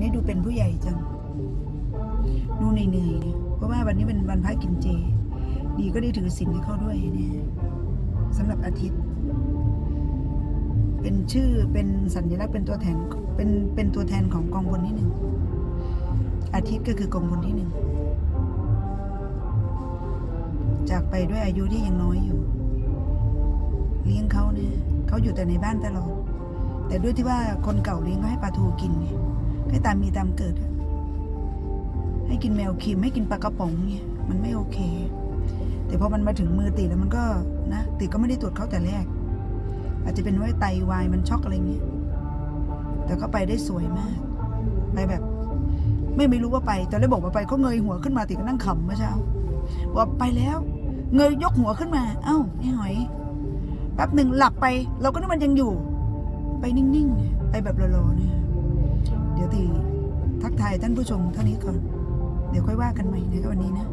นี้ดูเป็นผู้ใหญ่จัง ดูเหนื่อยๆเพราะว่าวันนี้เป็นวันพระกินเจ ดีก็ได้ถือศีลให้เขาด้วยเนี่ยสำหรับอาทิตย์ เป็นชื่อเป็นสัญลักษณ์เป็นตัวแทนเป็นเป็นตัวแทนของกองพลที่หนึ่งอาทิตย์ก็คือกองพลที่หนึ่งจากไปด้วยอายุที่ยังน้อยอยู่ เลี้ยงเขาเนี่ยเขาอยู่แต่ในบ้านตลอดแต่ด้วยที่ว่าคนเก่าเลี้ยงเขาให้ปลาทูกินไง ให้ตามมีตามเกิด ให้กินแมวคิมให้กินปลากระป๋องเนี่ยมันไม่โอเค แต่พอมันมาถึงมือติแล้วมันก็นะติก็ไม่ได้ตรวจเขาแต่แรก อาจจะเป็นว่าไตวายมันช็อกอะไรเงี้ยแต่ก็ไปได้สวยมาก ไปแบบ ไม่ไม่รู้ว่าไปตอนแรกบอกว่าไปเขาเงยหัวขึ้นมาติก็นั่งขำเมื่อเช้าบอกไปแล้ว เงยยกหัวขึ้นมา เอ้าไอ้หอยแป๊บหนึ่งหลับไป เราก็นึกมันยังอยู่ ไปนิ่งๆ ไปแบบรอๆเนี่ย เดี๋ยวตีทักทายท่านผู้ชมเท่านี้ก่อน เดี๋ยวค่อยว่ากันใหม่ในวันนี้นะ